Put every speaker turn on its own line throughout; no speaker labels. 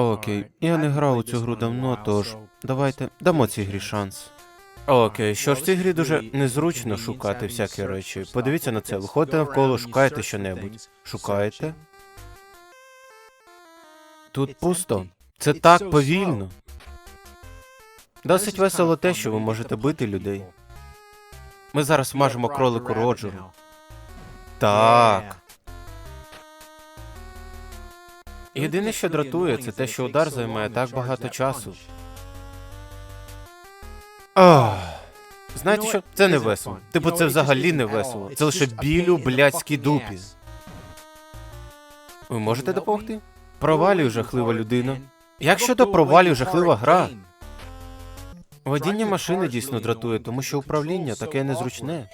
Окей, я не грав у цю гру давно, тож давайте дамо цій грі шанс. Окей, що ж в цій грі дуже незручно шукати всякі речі. Подивіться на це, виходите навколо, шукаєте щонебудь. Шукаєте? Тут пусто. Це так повільно. Досить весело те, що ви можете бити людей. Ми зараз мажемо кролику Роджеру. Так. Єдине, що дратує, це те, що удар займає так багато часу. Ах. Знаєте що? Це не весело. Типу, це взагалі не весело. Це лише біль у блядській дупі. Ви можете допомогти? Провалюю, жахлива людина. Як щодо провалів, жахлива гра? Водіння машини дійсно дратує, тому що управління таке незручне.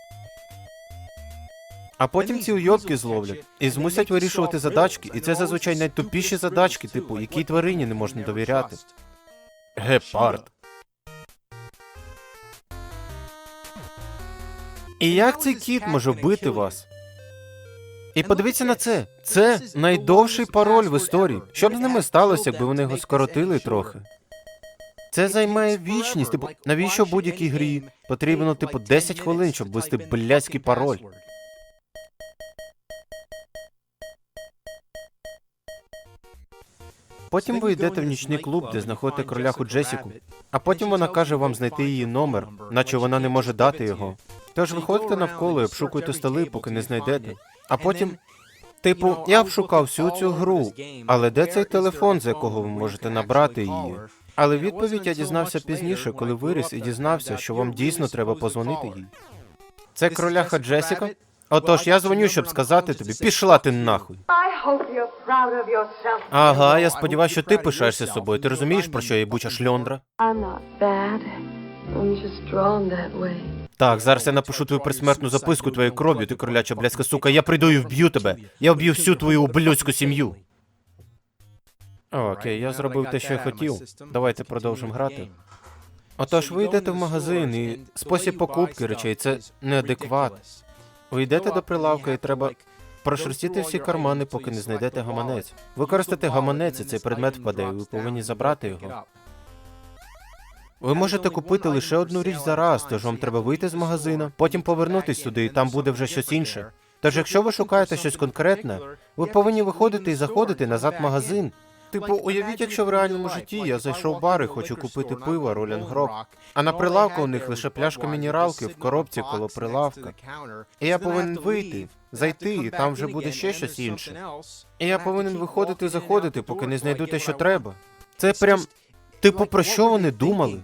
А потім ці уйобки зловлять і змусять вирішувати задачки, і це зазвичай найтупіші задачки, типу, якій тварині не можна довіряти. Гепард. І як цей кіт може вбити вас? І подивіться на це. Це найдовший пароль в історії. Що б з ними сталося, якби вони його скоротили трохи? Це займає вічність. Типу, навіщо будь-якій грі потрібно, типу, 10 хвилин, щоб ввести блядський пароль? Потім ви йдете в нічний клуб, де знаходите кроляху Джесіку, а потім вона каже вам знайти її номер, наче вона не може дати його. Тож виходите навколо і обшукуєте столи, поки не знайдете. А потім, типу, я обшукав всю цю гру, але де цей телефон, з якого ви можете набрати її? Але відповідь я дізнався пізніше, коли виріс і дізнався, що вам дійсно треба позвонити їй. Це кроляха Джесіка? Отож, я дзвоню, щоб сказати тобі, пішла ти нахуй. Ага, я сподіваюся, що ти пишаєшся собою. Ти розумієш, про що я буча шльондра? Так, зараз я напишу твою присмертну записку твоєю кров'ю, ти кроляча блядська сука. Я прийду і вб'ю тебе. Я вб'ю всю твою ублюдську сім'ю. Окей, я зробив те, що я хотів. Давайте продовжимо грати. Отож, ви йдете в магазин, і спосіб покупки речей це неадекват. Ви йдете до прилавка і треба прошерстіти всі кармани, поки не знайдете гаманець. Використати гаманець, і цей предмет впаде, і ви повинні забрати його. Ви можете купити лише одну річ за раз, тож вам треба вийти з магазина, потім повернутись сюди, і там буде вже щось інше. Тож, якщо ви шукаєте щось конкретне, ви повинні виходити і заходити назад в магазин. Типу, уявіть, якщо в реальному житті я зайшов в бар і хочу купити пиво Ролінг Рок, а на прилавку у них лише пляшка мінералки в коробці коло прилавка. І я повинен вийти, зайти, і там вже буде ще щось інше. І я повинен виходити і заходити, поки не знайду те, що треба. Це прям. Типу, про що вони думали?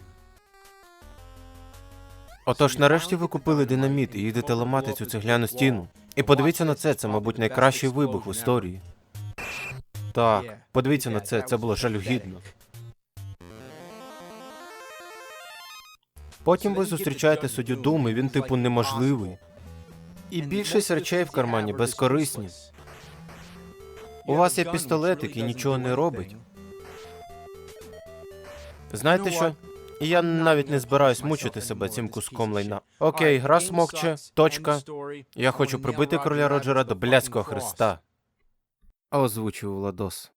Отож, нарешті ви купили динаміт і їдете ламати цю цегляну стіну. І подивіться на це, це, мабуть, найкращий вибух в історії. Так, подивіться на це, це було жалюгідно. Потім ви зустрічаєте суддю Дум, і він, типу, неможливий. І більшість речей в кармані безкорисні. У вас є пістолет, який нічого не робить. Знаєте що? Я навіть не збираюсь мучити себе цим куском лайна. Окей, гра смокче, точка. Я хочу прибити короля Роджера до блядського хреста. Озвучив Владос.